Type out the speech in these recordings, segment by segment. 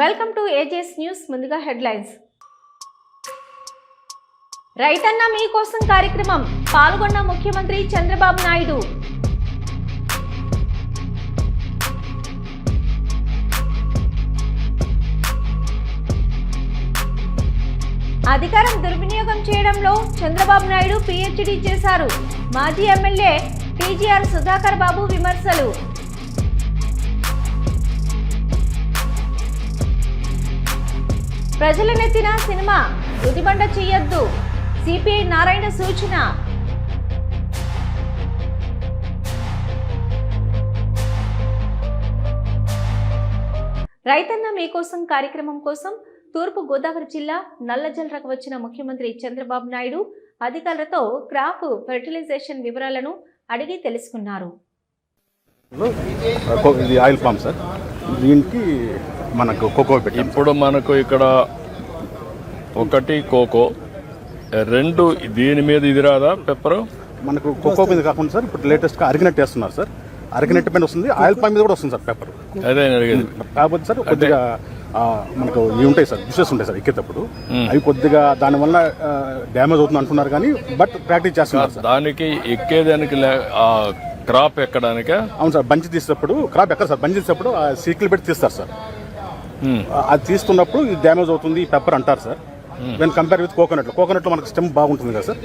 Welcome to ఏజెస్ news ముందుగా headlines. రైతన్న మీకోసం కార్యక్రమం పాల్గొన్న ముఖ్యమంత్రి చంద్రబాబు నాయుడు. అధికారం దుర్వినియోగం చేయడంలో చంద్రబాబు నాయుడు పీహెచ్డీ చేశారు. మాజీ ఎమ్మెల్యే టీజీఆర్ సుధాకర్ బాబు విమర్శలు. ప్రజల నెత్తిన సినిమా గుదిబండ చెయ్యొద్దు. సిపిఐ నారాయణ సూచన. రైతన్న మీకోసం కార్యక్రమం కోసం తూర్పు గోదావరి జిల్లా నల్లజల్రకు వచ్చిన ముఖ్యమంత్రి చంద్రబాబు నాయుడు అధికారులతో క్రాప్ ఫెర్టిలైజేషన్ వివరాలను అడిగి తెలుసుకున్నారు. ఇది ఆయిల్ పామ్ సార్. దీనికి మనకు కోకో పెట్టాం. ఇప్పుడు మనకు ఇక్కడ ఒకటి కోకో రెండు దీని మీద ఇది రాదా పెప్పర్ మనకు కోకో మీద కాకుండా సార్ ఇప్పుడు లేటెస్ట్గా అరిగినట్టు వేస్తున్నారు సార్. అరిగినట్టు పైన వస్తుంది ఆయిల్ పామ్ మీద కూడా వస్తుంది సార్ పేపర్ అదే అడిగేది. కాకపోతే సార్ కొద్దిగా మనకు ఇవి ఉంటాయి సార్ బుషెస్ ఉంటాయి సార్ ఎక్కేటప్పుడు. అవి కొద్దిగా దానివల్ల డ్యామేజ్ అవుతుంది అంటున్నారు కానీ బట్ ప్రాక్టీస్ చేస్తున్నారు సార్. దానికి ఎక్కేదానికి క్రాప్ ఎక్కడానిక? అవును సార్ బంచి తీసేటప్పుడు క్రాప్ ఎక్కడ సార్? బంచి తీసేటప్పుడు ఆ సీట్లు పెట్టి తీస్తారు సార్. అది తీస్తున్నప్పుడు ఇది డ్యామేజ్ అవుతుంది ఈ పెప్పర్ అంటారు sir. When compare with coconut కోకోనట్లో మనకు స్టెమ్ బాగుంటుంది కదా సార్.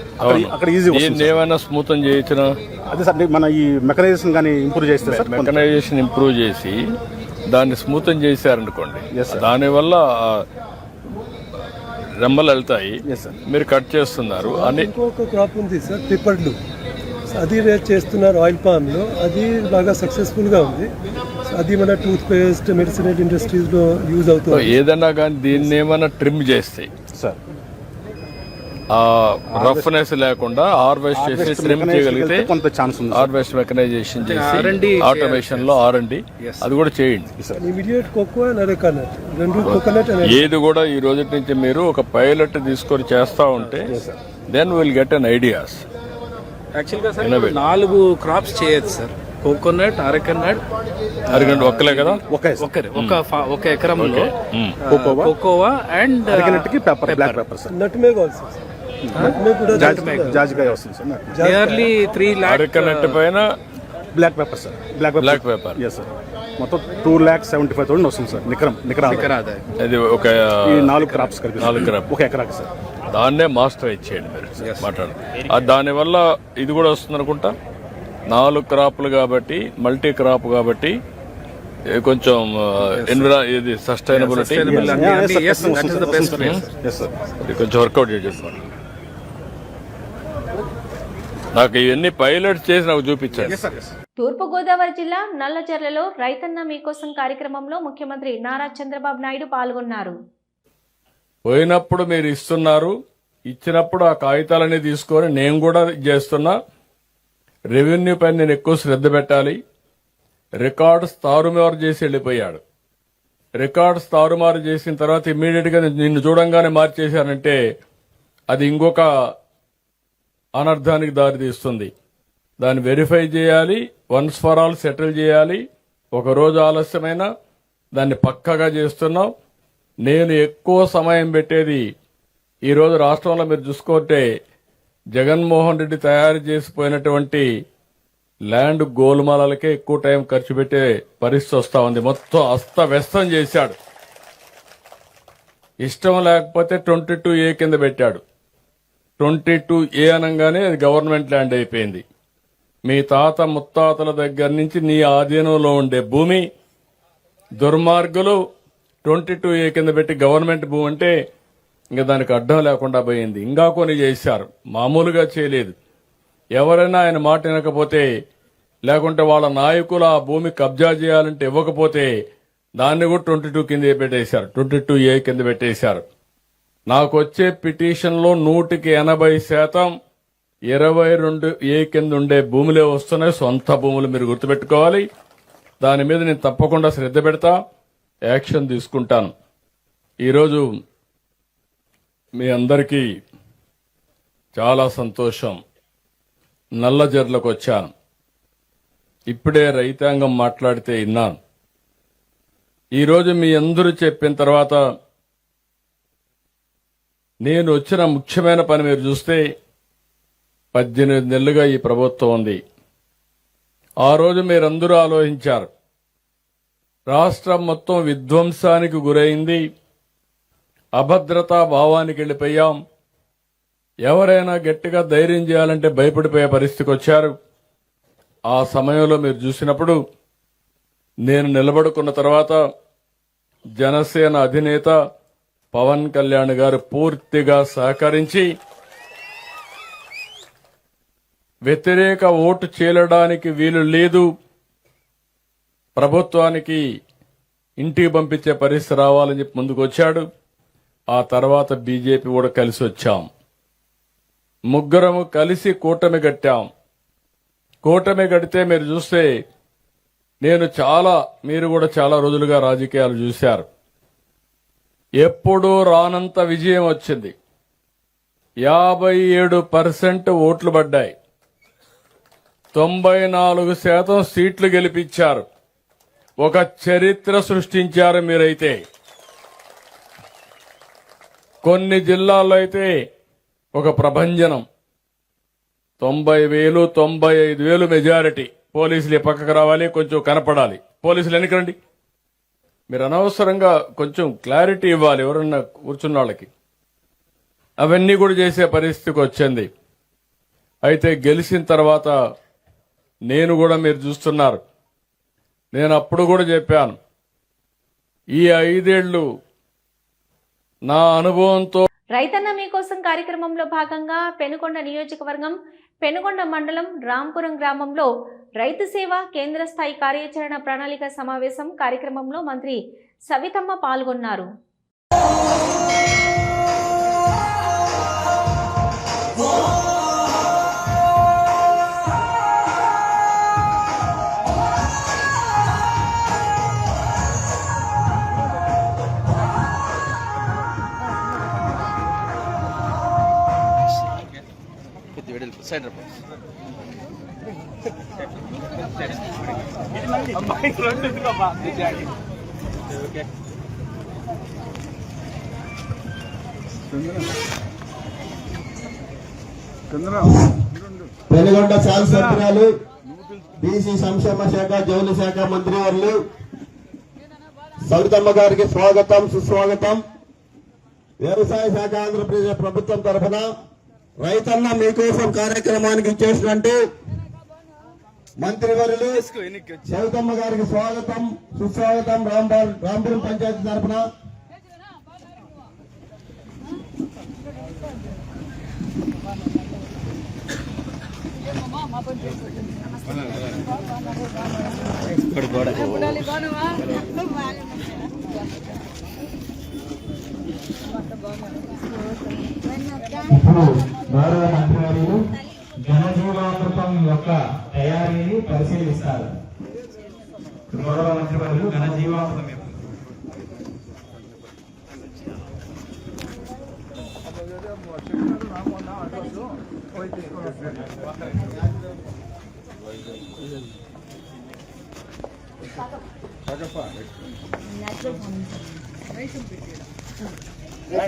అక్కడ ఈజీ ఏమైనా స్మూతం చేయించిన? అదే సార్ మన ఈ మెకనైజేషన్ కానీ ఇంప్రూవ్ చేస్తే సార్ మెకనైజేషన్ ఇంప్రూవ్ చేసి దాన్ని స్మూతం చేశారనుకోండి. దానివల్ల రెమ్మలు వెళ్తాయి. మీరు కట్ చేస్తున్నారు. అని ఇంకొక క్రాప్ ఉంది సార్ పిప్పర్లు అది రేట్ చేస్తున్నారు ఆయిల్ పామ్లో. అది బాగా సక్సెస్ఫుల్గా ఉంది. అది మన టూత్ పేస్ట్ మెడిసినల్ ఇండస్ట్రీస్లో యూజ్ అవుతుంది ఏదైనా కానీ దీన్ని ఏమైనా ట్రిమ్ చేస్తే సార్. ఆ రఫ్నెస్ లేకుండా హార్వెస్ట్ చేసి ట్రిమ్ చేయగలిగితే కొంత ఛాన్స్ ఉంది. హార్వెస్ట్ మెకనైజేషన్ చేసి ఆటోమేషన్లో ఆర్ అండి అది కూడా చేయండి. ఇమీడియట్ రెండు కోకోనట్ ఏది కూడా ఈ రోజు నుంచి మీరు ఒక పైలట్ తీసుకొని చేస్తా ఉంటే then will get an ideas యాక్చువల్గా సార్ నాలుగు క్రాప్స్ చేయొచ్చు సార్ కోకోనట్ అరకనట్. అరగంట ఒక్కలే కదా? సార్ ఒకరి ఒక ఫా- ఒక ఎకరంలో. Cocoa? Cocoa and అరిగినట్టుకి pepper black pepper sir. Nutmeg also nutmeg కూడా జాజికాయ జాజికాయ వస్తుంది sir nearly three lakh arecanut పైన black pepper sir. Black black pepper. Paper yes sir. మొత్తం two lakh seventy five thousand వస్తుంది సార్. నికరం నికర అది ఒక ఈ నాలుగు క్రాప్స్ కలిపి నాలుగు crop. ఒక ఎకరాకి సార్. దాన్నే మాస్టర్ ఇచ్చేయండి మీరు మాట్లాడు అది దానివల్ల ఇది కూడా వస్తుంది అనుకుంటా నాలుగు క్రాప్లు కాబట్టి మల్టీ క్రాప్ కాబట్టి ఏ కొంచెం ఎన్విరా ఇది సస్టైనబిలిటీ. ఇది కొంచెం వర్కౌట్ చేసేస్తాను నాకు ఇవన్నీ పైలట్ చేసి నాకు చూపించాను తూర్పు గోదావరి జిల్లా నల్లజర్లలో రైతన్న మీకోసం కార్యక్రమంలో ముఖ్యమంత్రి నారా చంద్రబాబు నాయుడు పాల్గొన్నారు. పోయినప్పుడు మీరు ఇస్తున్నారు ఇచ్చినప్పుడు ఆ కాగితాలన్నీ తీసుకొని నేను కూడా చేస్తున్నా. రెవెన్యూ పైన నేను ఎక్కువ శ్రద్ధ పెట్టాలి. రికార్డ్స్ తారుమారు చేసి వెళ్ళిపోయాడు. రికార్డ్స్ తారుమారు చేసిన తర్వాత ఇమ్మీడియట్గా నిన్ను చూడంగానే మార్చేశానంటే అది ఇంకొక అనర్థానికి దారితీస్తుంది దాన్ని వెరిఫై చేయాలి. వన్స్ ఫర్ ఆల్ సెటిల్ చేయాలి. ఒక రోజు ఆలస్యమైన దాన్ని పక్కగా చేస్తున్నాం నేను ఎక్కువ సమయం పెట్టేది ఈరోజు రాష్ట్రంలో మీరు చూసుకుంటే జగన్మోహన్ రెడ్డి తయారు చేసిపోయినటువంటి ల్యాండ్ గోల్మాలకే ఎక్కువ టైం ఖర్చు పెట్టే పరిస్థితి వస్తా ఉంది. మొత్తం అస్తవ్యస్తం చేశాడు. ఇష్టం లేకపోతే ట్వంటీ టూ ఏ కింద పెట్టాడు. ట్వంటీ టూ ఏ అనగానే అది గవర్నమెంట్ ల్యాండ్ అయిపోయింది. మీ తాత ముత్తాతల దగ్గర నుంచి నీ ఆధీనంలో ఉండే భూమి దుర్మార్గులు ట్వంటీ టూ ఏ కింద పెట్టి గవర్నమెంట్ భూమి అంటే ఇంకా దానికి అడ్డం లేకుండా పోయింది. ఇంకా కొన్ని చేశారు. మామూలుగా చేయలేదు. ఎవరైనా ఆయన మాట వినకపోతే లేకుంటే వాళ్ళ నాయకులు ఆ భూమి కబ్జా చేయాలంటే ఇవ్వకపోతే దాన్ని కూడా ట్వంటీ టూ కింద పెట్టేశారు. ట్వంటీ టూ ఏ కింద పెట్టేశారు. నాకు వచ్చే పిటిషన్లో నూటికి ఎనభై శాతం ఇరవై రెండు ఏ కింద ఉండే భూములే వస్తున్నాయి. సొంత భూములు మీరు గుర్తుపెట్టుకోవాలి. దాని మీద నేను తప్పకుండా శ్రద్ధ పెడతా. యాక్షన్ తీసుకుంటాను. ఈరోజు మీ అందరికీ చాలా సంతోషం. నల్లజర్లకు వచ్చాను. ఇప్పుడే రైతాంగం మాట్లాడితే విన్నాను. ఈరోజు మీ అందరూ చెప్పిన తర్వాత నేను వచ్చిన ముఖ్యమైన పని మీరు చూస్తే పద్దెనిమిది నెలలుగా ఈ ప్రభుత్వం ఉంది. ఆ రోజు మీరందరూ ఆలోచించారు. రాష్ట్రం మొత్తం విధ్వంసానికి గురైంది. అభద్రతా భావానికి వెళ్ళిపోయాం ఎవరైనా గట్టిగా ధైర్యం చేయాలంటే భయపడిపోయే పరిస్థితికి వచ్చారు. ఆ సమయంలో మీరు చూసినప్పుడు నేను నిలబడుకున్న తర్వాత జనసేన అధినేత పవన్ కళ్యాణ్ గారు పూర్తిగా సహకరించి వ్యతిరేక ఓటు చేలడానికి వీలు లేదు. ప్రభుత్వానికి ఇంటికి పంపించే పరిస్థితి రావాలని చెప్పి ముందుకు వచ్చాడు. ఆ తర్వాత బీజేపీ కూడా కలిసి వచ్చాం. ముగ్గురము కలిసి కూటమి కట్టాం. కూటమి కడితే మీరు చూస్తే నేను చాలా మీరు కూడా చాలా రోజులుగా రాజకీయాలు చూశారు. ఎప్పుడూ రానంత విజయం వచ్చింది. యాభై ఏడు పర్సెంట్ ఓట్లు పడ్డాయి. తొంభై నాలుగు శాతం సీట్లు గెలిపించారు. ఒక చరిత్ర సృష్టించారు మీరైతే. కొన్ని జిల్లాల్లో అయితే ఒక ప్రభంజనం. తొంభై వేలు తొంభై ఐదు వేలు మెజారిటీ. పోలీసులు పక్కకు రావాలి కొంచెం కనపడాలి. పోలీసులు ఎన్నికండి మీరు అనవసరంగా కొంచెం క్లారిటీ ఇవ్వాలి ఎవరన్నా కూర్చున్న వాళ్ళకి. అవన్నీ కూడా చేసే పరిస్థితికి వచ్చింది. అయితే గెలిచిన తర్వాత నేను కూడా మీరు చూస్తున్నారు. నేను అప్పుడు కూడా చెప్పాను. ఈ ఐదేళ్ళు నా అనుభవంతో రైతన్న మీకోసం కార్యక్రమంలో భాగంగా పెనుకొండ నియోజకవర్గం పెనుకొండ మండలం రాంపురం గ్రామంలో రైతు సేవ కేంద్ర స్థాయి కార్యాచరణ ప్రణాళిక సమావేశం కార్యక్రమంలో మంత్రి సవితమ్మ పాల్గొన్నారు. పెనుగొండ శాసనసభ్యురాలు బీసీ సంక్షేమ శాఖ జౌలి శాఖ మంత్రి వర్లు. సవితమ్మ గారికి స్వాగతం సుస్వాగతం. వ్యవసాయ శాఖ ఆంధ్రప్రదేశ్ ప్రభుత్వం తరఫున రైతన్న మీకోసం కార్యక్రమానికి ఇచ్చేసినట్టు మంత్రివర్యులు సవితమ్మ గారికి స్వాగతం సుస్వాగతం రాంబాల్ రాంపురం పంచాయతీ తరఫున ఇప్పుడు గౌరవ మంత్రివర్యులు ఘనజీవామృతం యొక్క తయారీని పరిశీలిస్తారు. గౌరవ మంత్రివర్యులు ఘనజీవామృతం యొక్క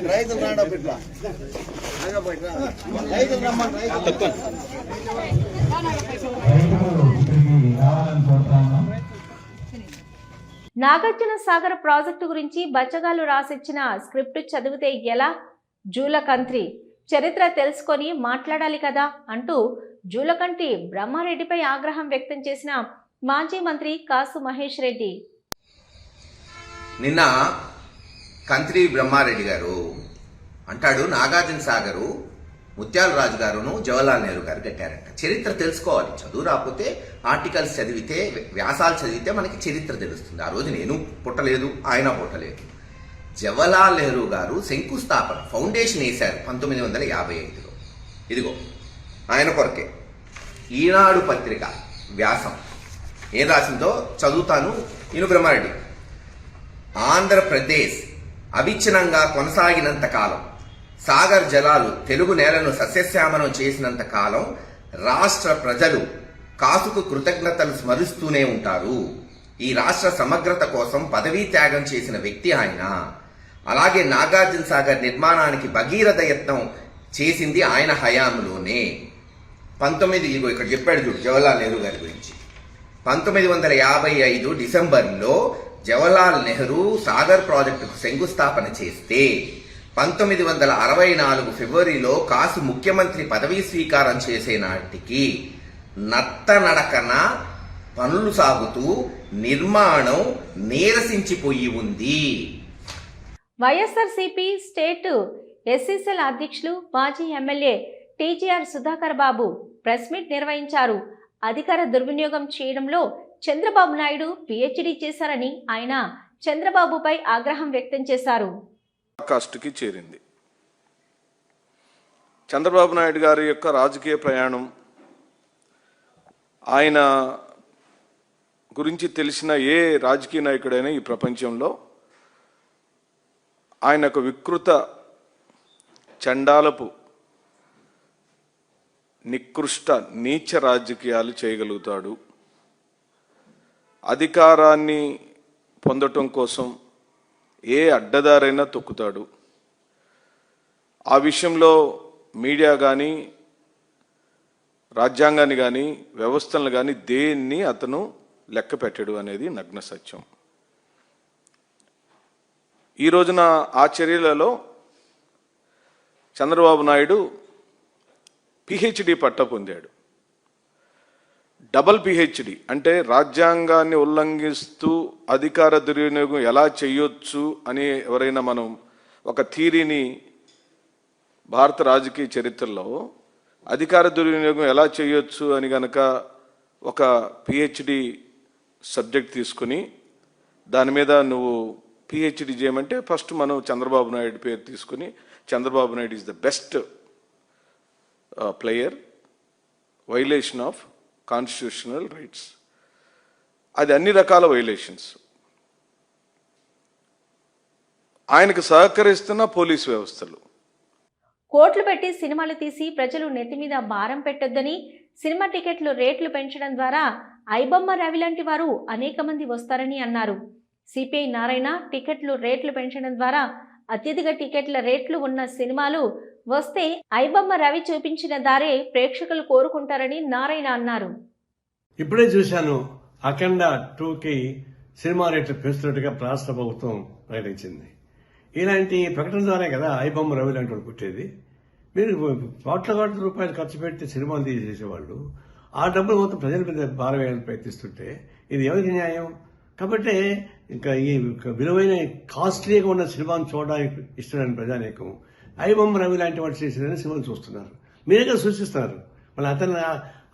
రైతులు ఇట్లా రైతులు రమ్మని రైతులు నాగార్జున సాగర్ ప్రాజెక్టు గురించి బచ్చగాలు రాసిచ్చిన స్క్రిప్ట్ చదివితే ఎలా? జూలకంత్రి చరిత్ర తెలుసుకొని మాట్లాడాలి కదా అంటూ జూలకంటి బ్రహ్మారెడ్డిపై ఆగ్రహం వ్యక్తం చేసిన మాజీ మంత్రి కాసు మహేష్ రెడ్డి. నిన్న కంత్రి బ్రహ్మారెడ్డి గారు అంటాడు నాగార్జున సాగరు ముత్యాల రాజు గారును జవహర్లాల్ నెహ్రూ గారు కట్టారంట. చరిత్ర తెలుసుకోవాలి. చదువు రాకపోతే ఆర్టికల్స్ చదివితే వ్యాసాలు చదివితే మనకి చరిత్ర తెలుస్తుంది. ఆ రోజు నేను పుట్టలేదు ఆయన పుట్టలేదు. జవహర్లాల్ నెహ్రూ గారు శంకుస్థాపన ఫౌండేషన్ వేశారు పంతొమ్మిది వందల యాభై ఐదులో. ఇదిగో ఆయన కొరకే. ఈనాడు పత్రిక వ్యాసం ఏం రాసిందో చదువుతాను. ఇను బ్రహ్మారెడ్డి. ఆంధ్రప్రదేశ్ అవిచ్ఛిన్నంగా కొనసాగినంత కాలం. సాగర్ జలాలు తెలుగు నేలను సస్యశ్యామనం చేసినంత కాలం రాష్ట్ర ప్రజలు కాసుకు కృతజ్ఞతలు స్మరిస్తూనే ఉంటారు. ఈ రాష్ట్ర సమగ్రత కోసం పదవీ త్యాగం చేసిన వ్యక్తి ఆయన. అలాగే నాగార్జున సాగర్ నిర్మాణానికి భగీరథ యత్నం చేసింది ఆయన హయాంలోనే. పంతొమ్మిది ఇదిగో ఇక్కడ చెప్పాడు చూడు జవహర్లాల్ నెహ్రూ గారి గురించి. పంతొమ్మిది వందల యాభై ఐదు డిసెంబర్లో జవహర్లాల్ నెహ్రూ సాగర్ ప్రాజెక్టుకు శంకుస్థాపన చేస్తే పంతొమ్మిది వందల అరవై నాలుగు ఫిబ్రవరిలో కాసు ముఖ్యమంత్రి పదవీ స్వీకారం చేసే నాటికి నత్తనడకన పనులు సాగుతూ నిర్మాణం నీరసించిపోయి ఉంది. వైఎస్ఆర్సీపీ స్టేట్ ఎస్సీసీల అధ్యక్షులు మాజీ MLA TGR Sudhakar Babu press meet నిర్వహించారు. అధికార దుర్వినియోగం చేయడంలో చంద్రబాబు నాయుడు పిహెచ్డీ చేశారని ఆయన చంద్రబాబుపై ఆగ్రహం వ్యక్తం చేశారు. కాస్ట్కి చేరింది. చంద్రబాబు నాయుడు గారి యొక్క రాజకీయ ప్రయాణం ఆయన గురించి తెలిసిన ఏ రాజకీయ నాయకుడైనా ఈ ప్రపంచంలో ఆయన ఒక వికృత చండాలపు నికృష్ట నీచ రాజకీయాలు చేయగలుగుతాడు. అధికారాన్ని పొందటం కోసం ఏ అడ్డదారైనా తొక్కుతాడు. ఆ విషయంలో మీడియా కానీ రాజ్యాంగాన్ని కానీ వ్యవస్థలను కానీ దేన్ని అతను లెక్క పెట్టడు అనేది నగ్న సత్యం. ఈ రోజున ఆ చర్యలలో చంద్రబాబు నాయుడు పిహెచ్డి పట్ట పొందాడు. డబల్ పిహెచ్డి అంటే రాజ్యాంగాన్ని ఉల్లంఘిస్తూ అధికార దుర్వినియోగం ఎలా చేయొచ్చు అని ఎవరైనా మనం ఒక థీరీని భారత రాజకీయ చరిత్రలో అధికార దుర్వినియోగం ఎలా చేయొచ్చు అని గనక ఒక పిహెచ్డి సబ్జెక్ట్ తీసుకుని దాని మీద నువ్వు పిహెచ్డి చేయమంటే ఫస్ట్ మనం చంద్రబాబు నాయుడు పేరు తీసుకుని Chandrababu Naidu is the best player violation of constitutional rights అది అన్ని రకాల వైలేషన్స్ ఆయనకు సహకరిస్తున్న పోలీస్ వ్యవస్థలు. కోట్లు పెట్టి సినిమాలు తీసి ప్రజలు నెత్తి మీద భారం పెట్టొద్దని సినిమా టికెట్లు రేట్లు పెంచడం ద్వారా ఐబొమ్మ రవి లాంటి వారు అనేక మంది వస్తారని అన్నారు. సిపిఐ నారాయణ టికెట్లు రేట్లు పెంచడం ద్వారా అత్యధిక టికెట్ల రేట్లు ఉన్న సినిమాలు వస్తే ఐబమ్మ రవి చూపించిన దారే ప్రేక్షకులు కోరుకుంటారని నారాయణ అన్నారు. ఇప్పుడే చూశాను అఖండ టూకి సినిమా రేట్లు పెంచుతున్నట్టుగా రాష్ట్ర ప్రభుత్వం ప్రకటించింది. ఇలాంటి ప్రకటన ద్వారా కదా ఐబొమ్మ రవి లాంటి వాడు పుట్టేది. మీరు కోట్ల కోట్ల రూపాయలు ఖర్చు పెట్టి సినిమాలు తీసేసేవాళ్ళు. ఆ డబ్బులు మొత్తం ప్రజల మీద భారవేయాలని ప్రయత్నిస్తుంటే ఇది ఎవరికి న్యాయం? కాబట్టి ఇంకా ఈ విలువైన కాస్ట్లీగా ఉన్న సినిమాను చూడడానికి ఇష్టమైన ప్రజానీకం. ఐబొమ్మ రవి లాంటి వాడు చేసిన సినిమాలు చూస్తున్నారు. మీరే కదా సూచిస్తున్నారు మళ్ళీ అతను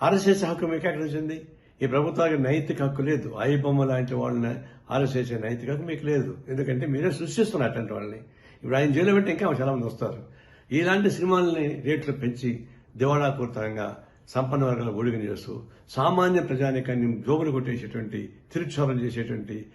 అరెస్ట్ చేసే హక్కు మీకు ఎక్కడ వచ్చింది ఈ ప్రభుత్వానికి నైతిక హక్కు లేదు. ఐబొమ్మ లాంటి వాళ్ళని అరెస్ట్ చేసే నైతిక హక్కు మీకు లేదు. ఎందుకంటే మీరే సృష్టిస్తున్నారు అట్లాంటి వాళ్ళని. ఇప్పుడు ఆయన జైలు పెట్టి ఇంకా చాలా మంది వస్తారు. ఇలాంటి సినిమాలని రేట్లు పెంచి దివాళాకూరితంగా సంపన్న వర్గాల ఒడిగిన చేస్తూ సామాన్య ప్రజానికాన్ని జోబులు కొట్టేసేటువంటి తిరుక్షోరం చేసేటువంటి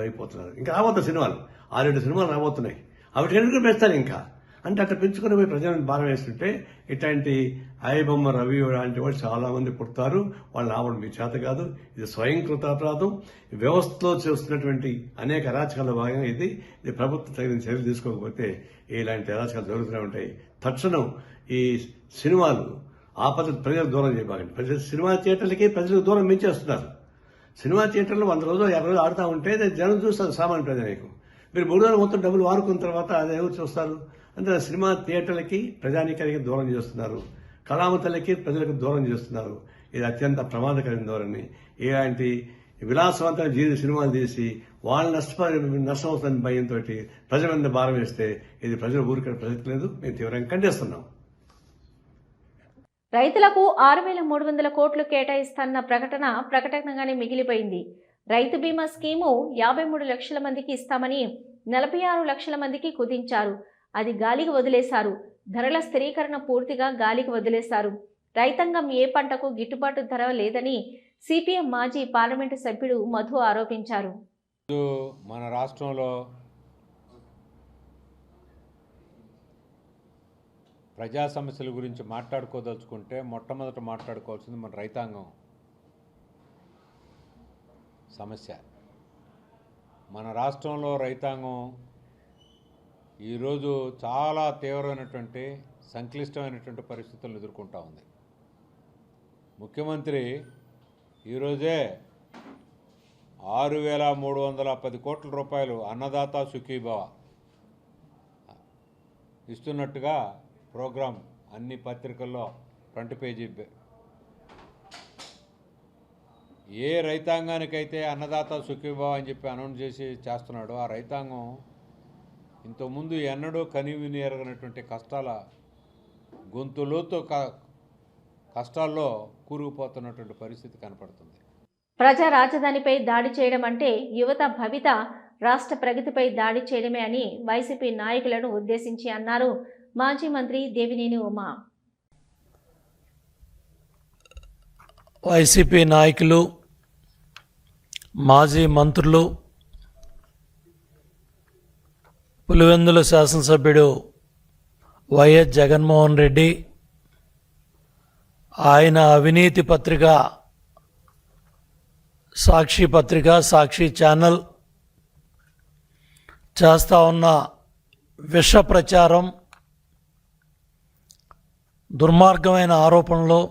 అయిపోతున్నారు ఇంకా రాబోతున్న సినిమాలు. ఆరేడు సినిమాలు రాబోతున్నాయి. అవి ఎందుకు పెంచుతారు ఇంకా. అంటే అట్లా పెంచుకుని పోయి ప్రజలను భారం వేస్తుంటే ఇట్లాంటి అయబొమ్మ రవి లాంటి వాళ్ళు చాలామంది పుడతారు. వాళ్ళు రావడం మీ చేత కాదు. ఇది స్వయంకృత కృతాపరాధం వ్యవస్థలో చేస్తున్నటువంటి అనేక అరాచకాల భాగంగా ఇది. ఇది ప్రభుత్వం తగిన చర్యలు తీసుకోకపోతే ఇలాంటి అరాచకాలు జరుగుతూనే ఉంటాయి. తక్షణం ఈ సినిమాలు ఆ పద్ధతి ప్రజలకు దూరం చేయబాకండి. ప్రజలు సినిమా థియేటర్లకి ప్రజలకు దూరం మించేస్తున్నారు. సినిమా థియేటర్లో వంద రోజులు యాభై రోజులు ఆడుతూ ఉంటే జనం చూస్తారు సామాన్య ప్రజలకు మీరు మూడు రోజులు మొత్తం డబ్బులు వారుకున్న తర్వాత అది ఎవరు చూస్తారు. అంటే సినిమా థియేటర్లకి ప్రజానీకానికి దూరం చేస్తున్నారు. కళామతలకి ప్రజలకు దూరం చేస్తున్నారు. ఇది అత్యంత ప్రమాదకరమైన ధోరణి. ఇలాంటి విలాసవంతమైన జీవిత సినిమాలు తీసి వాళ్ళు నష్టపరి నష్టం భయంతో ప్రజల మీద భారం వేస్తే ఇది ప్రజలు ఊరికే ప్రసక్తి లేదు. మేము తీవ్రంగా ఖండిస్తున్నాం. రైతులకు ఆరు వేల మూడు వందల కోట్లు కేటాయిస్తాన్న ప్రకటన ప్రకటనగానే మిగిలిపోయింది. రైతు బీమా స్కీము యాభై మూడు లక్షల మందికి ఇస్తామని నలభై ఆరు లక్షల మందికి కుదించారు. అది గాలికి వదిలేశారు. ధరల స్థిరీకరణ పూర్తిగా గాలికి వదిలేశారు. రైతాంగం ఏ పంటకు గిట్టుబాటు ధర లేదని సిపిఎం మాజీ పార్లమెంటు సభ్యుడు మధు ఆరోపించారు. మన రాష్ట్రంలో ప్రజా సమస్యల గురించి మాట్లాడుకోదలుచుకుంటే మొట్టమొదట మాట్లాడుకోవాల్సింది మన రైతాంగం సమస్య. మన రాష్ట్రంలో రైతాంగం ఈరోజు చాలా తీవ్రమైనటువంటి సంక్లిష్టమైనటువంటి పరిస్థితులను ఎదుర్కొంటా ఉంది. ముఖ్యమంత్రి ఈరోజే ఆరు వేల మూడు వందల పది కోట్ల రూపాయలు అన్నదాత సుఖీభవ ఇస్తున్నట్టుగా ప్రోగ్రాం అన్ని పత్రికల్లో ఫ్రంట్ పేజీ ఏ రైతాంగానికైతే అన్నదాత సుఖీభవ అని చెప్పి అనౌన్స్ చేసి చేస్తున్నాడో ఆ రైతాంగం ఇంతకుముందు ఎన్నడూ కనివిని ఎరగనటువంటి కష్టాల గొంతులోతో క కష్టాల్లో కూరుకుపోతున్నటువంటి పరిస్థితి కనపడుతుంది. ప్రజా రాజధానిపై దాడి చేయడం అంటే యువత భవిత రాష్ట్ర ప్రగతిపై దాడి చేయడమే అని వైసీపీ నాయకులను ఉద్దేశించి అన్నారు మాజీ మంత్రి దేవినేని ఉమా. వైసీపీ నాయకులు మాజీ మంత్రులు పులివెందుల శాసనసభ్యుడు వైఎస్ జగన్మోహన్ రెడ్డి ఆయన అవినీతి పత్రిక సాక్షి పత్రిక సాక్షి ఛానల్ చేస్తూ ఉన్న విష ప్రచారం దుర్మార్గమైన ఆరోపణలు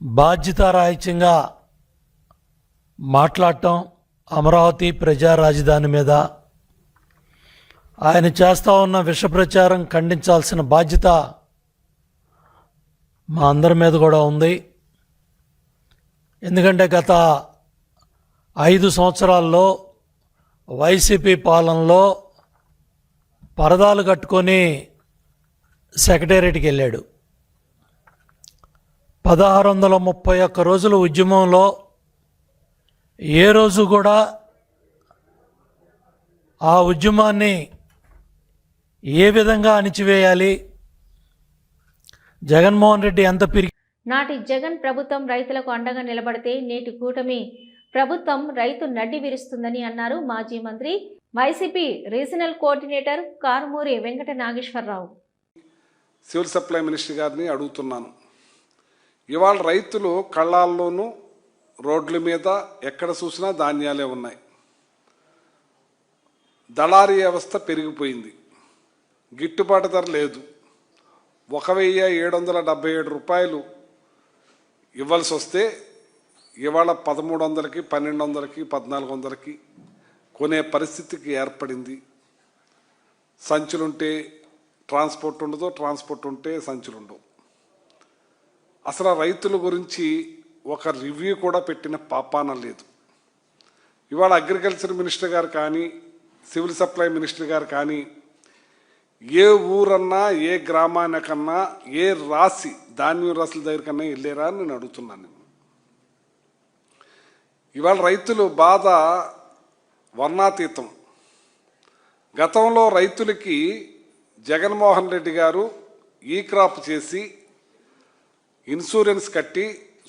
బాధ్యతారాహిత్యంగా మాట్లాడటం అమరావతి ప్రజా రాజధాని మీద ఆయన చేస్తూ ఉన్న విష ప్రచారం ఖండించాల్సిన బాధ్యత మా అందరి మీద కూడా ఉంది. ఎందుకంటే గత ఐదు సంవత్సరాల్లో వైసీపీ పాలనలో పరదాలు కట్టుకొని సెక్రటేరియట్కి వెళ్ళాడు. పదహారు వందల ముప్పై ఒక్క రోజుల ఉద్యమంలో ఏ రోజు కూడా ఆ ఉద్యమాన్ని ఏ విధంగా అణిచివేయాలి? జగన్మోహన్ రెడ్డి ఎంత పిరి నాటి జగన్ ప్రభుత్వం రైతులకు అండగా నిలబడితే నేటి కూటమి ప్రభుత్వం రైతు నడ్డి విరుస్తుందని అన్నారు మాజీ మంత్రి YCP regional coordinator Karumuri Venkata Nageswara Rao. Civil supply minister గారిని అడుగుతున్నాను. ఇవాళ రైతులు కళ్ళాల్లోనూ రోడ్ల మీద ఎక్కడ చూసినా ధాన్యాలే ఉన్నాయి. దళారీ వ్యవస్థ పెరిగిపోయింది. గిట్టుబాటు ధర లేదు. ఒక వెయ్యి ఏడు వందల డెబ్బై ఏడు రూపాయలు ఇవ్వాల్సి వస్తే ఇవాళ పదమూడు వందలకి పన్నెండు వందలకి పద్నాలుగు వందలకి కొనే పరిస్థితికి ఏర్పడింది. సంచులుంటే ట్రాన్స్పోర్ట్ ఉండదు ట్రాన్స్పోర్ట్ ఉంటే సంచులు ఉండవు. అసలు రైతుల గురించి ఒక రివ్యూ కూడా పెట్టిన పాపాన లేదు. ఇవాళ అగ్రికల్చర్ మినిస్టర్ గారు కానీ సివిల్ సప్లై మినిస్టర్ గారు కానీ ఏ ఊరన్నా ఏ గ్రామానికన్నా ఏ రాసి ధాన్యం రాసుల దగ్గరికన్నా వెళ్ళారా అని నేను అడుగుతున్నాను ఇవాళ రైతులు బాధ వర్ణాతీతం. గతంలో రైతులకి జగన్మోహన్ రెడ్డి గారు ఈ క్రాప్ చేసి ఇన్సూరెన్స్ కట్టి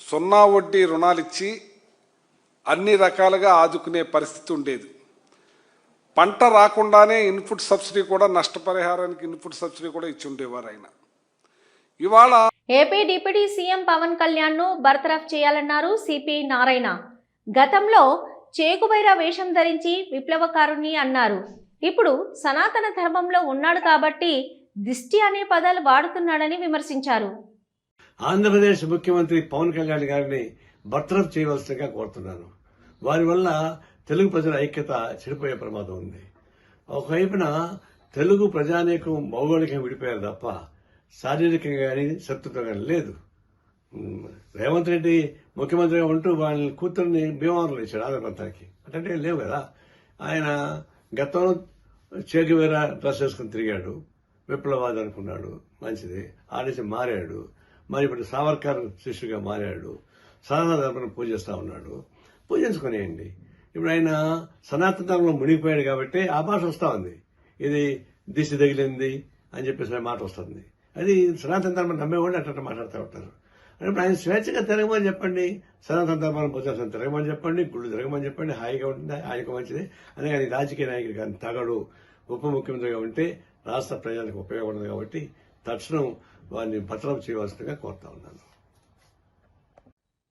సున్నా వడ్డీ రుణాలిచ్చి అన్ని రకాలుగా ఆదుకునే పరిస్థితి ఉండేది. పంట రాకుండానే ఇన్పుట్ సబ్సిడీ కూడా నష్టపరిహారానికి ఇన్పుట్ సబ్సిడీ కూడా ఇచ్చి ఉండేవారు ఆయన. ఇవాళ ఏపీ డిప్యూటీ సీఎం పవన్ కళ్యాణ్ను బర్తరఫ్ చేయాలన్నారు సిపిఐ నారాయణ. గతంలో చేకుబైరా వేషం ధరించి విప్లవకారుని అన్నారు. ఇప్పుడు సనాతన ధర్మంలో ఉన్నాడు కాబట్టి దిష్టి అనే పదాలు వాడుతున్నాడని విమర్శించారు. ఆంధ్రప్రదేశ్ ముఖ్యమంత్రి పవన్ కళ్యాణ్ గారిని బర్తరఫ్ చేయవలసిందిగా కోరుతున్నాను. వారి వల్ల తెలుగు ప్రజల ఐక్యత చెడిపోయే ప్రమాదం ఉంది. ఒకవైపున తెలుగు ప్రజానేకం భౌగోళికంగా విడిపోయారు తప్ప శారీరకంగా కానీ శత్రుత్వం కానీ లేదు. రేవంత్ రెడ్డి ముఖ్యమంత్రిగా ఉంటూ వాళ్ళని కూతుర్ని భీమవరంలో ఇచ్చాడు ఆంధ్ర ప్రాంతానికి అంటే లేవు కదా. ఆయన గతంలో చేకివేరా డ్రెస్ వేసుకుని తిరిగాడు. విప్లవాది అనుకున్నాడు. మంచిది. ఆడేసి మారాడు. మరి ఇప్పుడు సావర్కర్ శిష్యుగా మారాడు. సాధారణ ధర్మను ఉన్నాడు. పూజించుకునేయండి. ఇప్పుడు ఆయన సనాతన ధర్మంలో మునిగిపోయాడు కాబట్టి ఆ భాష వస్తూ ఉంది. ఇది దిశ తగిలింది అని చెప్పేసి మాట వస్తుంది. అది సనాతన ధర్మం నమ్మేవాళ్ళు అట్లా మాట్లాడుతూ ఉంటారు. ఇప్పుడు ఆయన స్వేచ్ఛగా తిరగమని చెప్పండి సనాతన ధర్మాన్ని పూజాల్సిన తిరగమని చెప్పండి గుళ్ళు తిరగమని చెప్పండి హాయిగా ఉంటుంది ఆయనకు మంచిది. అనే కానీ రాజకీయ నాయకుడు కానీ తగడు ఉప ముఖ్యమంత్రిగా ఉంటే రాష్ట్ర ప్రజలకు ఉపయోగపడదు కాబట్టి తక్షణం వారిని భద్రం చేయవలసిందిగా కోరుతా ఉన్నాను.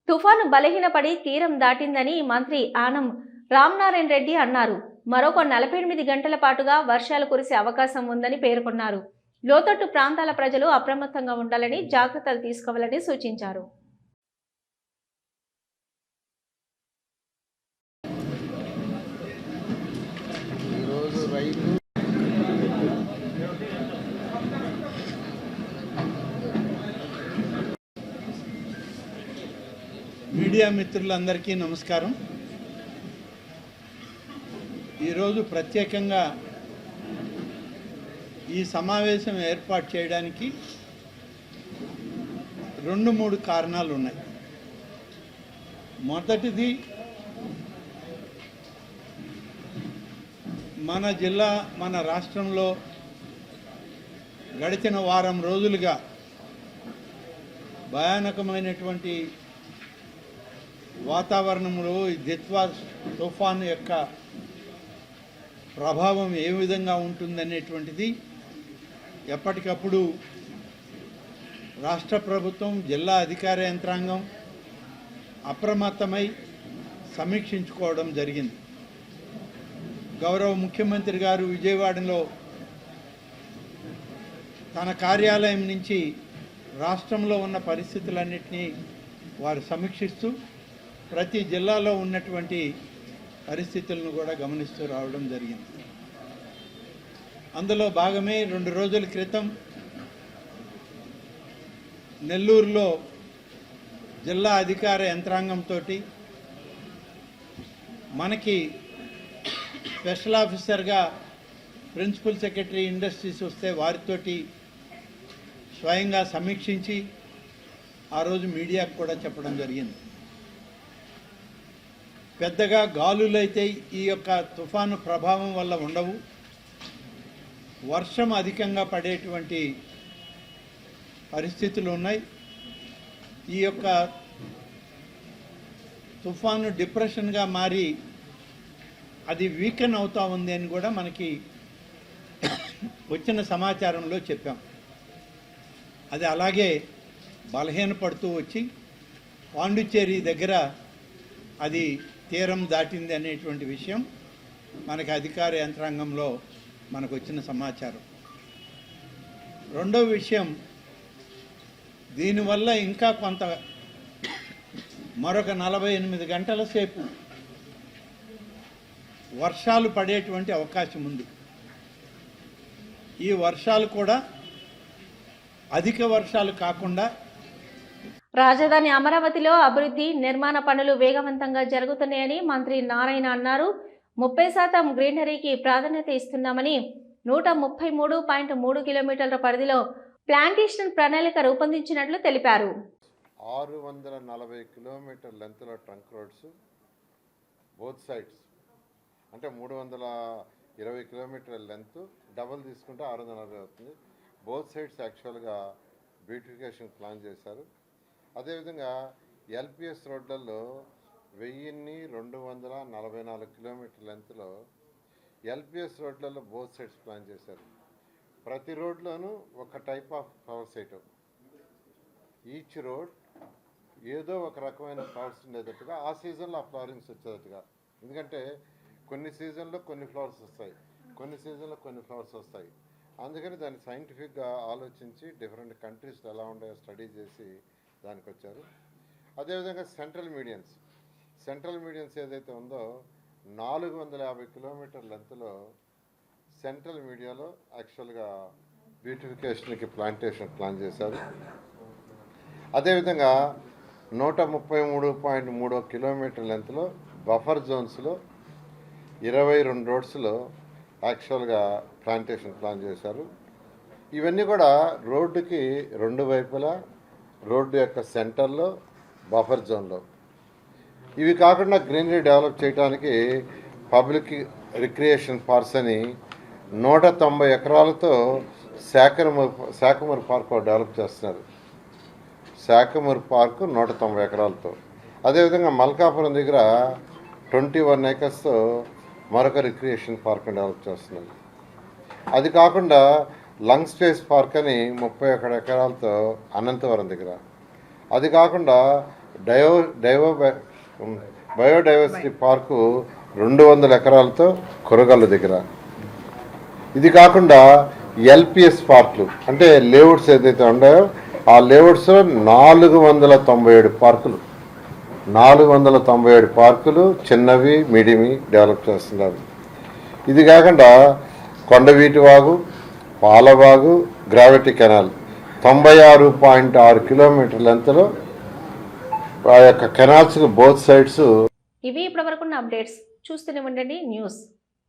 తుఫాను బలహీనపడి తీరం దాటిందని మంత్రి ఆనం రామ్నారాయణ రెడ్డి అన్నారు. మరొక నలభై ఎనిమిది గంటల పాటుగా వర్షాలు కురిసే అవకాశం ఉందని పేర్కొన్నారు. లోతట్టు ప్రాంతాల ప్రజలు అప్రమత్తంగా ఉండాలని జాగ్రత్తలు తీసుకోవాలని సూచించారు. మీడియా మిత్రులందరికీ నమస్కారం. ఈరోజు ప్రత్యేకంగా ఈ సమావేశం ఏర్పాటు చేయడానికి రెండు మూడు కారణాలు ఉన్నాయి. మొదటిది మన జిల్లా మన రాష్ట్రంలో గడిచిన వారం రోజులుగా భయానకమైనటువంటి వాతావరణంలో ఈ దిత్వా తుఫాను యొక్క ప్రభావం ఏ విధంగా ఉంటుందనేటువంటిది ఎప్పటికప్పుడు రాష్ట్ర ప్రభుత్వం జిల్లా అధికార యంత్రాంగం అప్రమత్తమై సమీక్షించుకోవడం జరిగింది. గౌరవ ముఖ్యమంత్రి గారు విజయవాడలో తన కార్యాలయం నుంచి రాష్ట్రంలో ఉన్న పరిస్థితులన్నింటినీ వారు సమీక్షిస్తూ ప్రతి జిల్లాలో ఉన్నటువంటి పరిస్థితులను కూడా గమనిస్తూ రావడం జరిగింది. అందులో భాగమే రెండు రోజుల క్రితం నెల్లూరులో జిల్లా అధికార యంత్రాంగంతో మనకి స్పెషల్ ఆఫీసర్గా ప్రిన్సిపల్ సెక్రటరీ ఇండస్ట్రీస్ వస్తే వారితోటి స్వయంగా సమీక్షించి ఆ రోజు మీడియాకు కూడా చెప్పడం జరిగింది. పెద్దగా గాలులైతే ఈ యొక్క తుఫాను ప్రభావం వల్ల ఉండవు. వర్షం అధికంగా పడేటువంటి పరిస్థితులు ఉన్నాయి. ఈ యొక్క తుఫాను డిప్రెషన్గా మారి అది వీకెన్ అవుతా ఉంది అని కూడా మనకి వచ్చిన సమాచారంలో చెప్పాం. అది అలాగే బలహీనపడుతూ వచ్చి పాండిచ్చేరి దగ్గర అది తీరం దాటింది అనేటువంటి విషయం మనకి అధికార యంత్రాంగంలో మనకు వచ్చిన సమాచారం. రెండవ విషయం దీనివల్ల ఇంకా కొంత మరొక నలభై ఎనిమిది గంటల సేపు వర్షాలు పడేటువంటి అవకాశం ఉంది. ఈ వర్షాలు కూడా అధిక వర్షాలు కాకుండా రాజధాని అమరావతిలో అభివృద్ధి నిర్మాణ పనులు వేగవంతంగా జరుగుతున్నాయని మంత్రి నారాయణ అన్నారు. ముప్పై శాతం గ్రీనరీకి ప్రాధాన్యత ఇస్తున్నామని నూట ముప్పై మూడు పాయింట్ మూడు కిలోమీటర్ల పరిధిలో ప్లాంటేషన్ ప్రణాళిక రూపొందించినట్లు తెలిపారు. ఆరు వందల నలభై కిలోమీటర్ లెంత్లో ట్రంక్ రోడ్స్ బోత్ సైడ్స్ అంటే మూడు వందల ఇరవై కిలోమీటర్ల లెంత్ డబల్ తీసుకుంటే ఆరు వందల నలభై అవుతుంది. బోత్ సైడ్స్ యాక్చువల్గా బ్యూటిఫికేషన్ ప్లాన్ చేశారు. అదేవిధంగా ఎల్పిఎస్ రోడ్లలో వెయ్యిన్ని రెండు వందల నలభై నాలుగు కిలోమీటర్ లెంత్లో ఎల్పిఎస్ రోడ్లలో బోత్ సైడ్స్ ప్లాన్ చేశారు. ప్రతి రోడ్లోనూ ఒక type of flower site. Each road ఏదో ఒక రకమైన ఫ్లవర్స్ ఉండేటట్టుగా ఆ సీజన్లో ఆ ఫ్లవరింగ్స్ వచ్చేటట్టుగా. ఎందుకంటే కొన్ని సీజన్లో కొన్ని ఫ్లవర్స్ వస్తాయి కొన్ని సీజన్లో కొన్ని ఫ్లవర్స్ వస్తాయి. అందుకని దాన్ని సైంటిఫిక్గా ఆలోచించి డిఫరెంట్ కంట్రీస్లో ఎలా ఉన్నాయో స్టడీ చేసి దానికి వచ్చారు అదేవిధంగా సెంట్రల్ మీడియన్స్. సెంట్రల్ మీడియన్స్ ఏదైతే ఉందో నాలుగు వందల యాభై కిలోమీటర్ లెంత్లో సెంట్రల్ మీడియాలో యాక్చువల్గా బ్యూటిఫికేషన్కి ప్లాంటేషన్ ప్లాన్ చేశారు. అదేవిధంగా నూట ముప్పై మూడు పాయింట్ మూడు కిలోమీటర్ లెంత్లో బఫర్ జోన్స్లో ఇరవై రెండు రోడ్స్లో యాక్చువల్గా ప్లాంటేషన్ ప్లాన్ చేశారు. ఇవన్నీ కూడా రోడ్డుకి రెండు వైపులా రోడ్డు యొక్క సెంటర్లో బఫర్ జోన్లో. ఇవి కాకుండా గ్రీనరీ డెవలప్ చేయడానికి పబ్లిక్ రిక్రియేషన్ పార్క్స్ అని నూట తొంభై ఎకరాలతో శాఖమూరు శాఖమూరు పార్క్ డెవలప్ చేస్తున్నారు. శాఖమూరు పార్కు నూట తొంభై ఎకరాలతో. అదేవిధంగా మల్కాపురం దగ్గర ట్వంటీ వన్ ఏకర్స్తో మరొక రిక్రియేషన్ పార్క్ డెవలప్ చేస్తున్నారు. అది కాకుండా లంగ్ స్పేస్ పార్క్ అని ముప్పై ఒకటి ఎకరాలతో అనంతవరం దగ్గర. అది కాకుండా డయో డైవో బయోడైవర్సిటీ పార్కు రెండు వందల ఎకరాలతో కొరగల్లు దగ్గర. ఇది కాకుండా ఎల్పిఎస్ పార్కులు అంటే లేఅవుట్స్ ఏదైతే ఉన్నాయో ఆ లేఅవుట్స్లో నాలుగు వందల తొంభై ఏడు పార్కులు. నాలుగు వందల తొంభై ఏడు పార్కులు చిన్నవి మీడియమి డెవలప్ చేస్తున్నారు. ఇది కాకుండా కొండవీటి వాగు పాలబాగు గ్రావిటీ కెనాల్. తొంభై ఆరు పాయింట్ ఆరు కిలోమీటర్ లెంత్లో ఆ యొక్క కెనాల్స్ బోత్ సైడ్స్ ఇవి ఇప్పటివరకున్న అప్డేట్స్. చూస్తూనే ఉండండి. న్యూస్.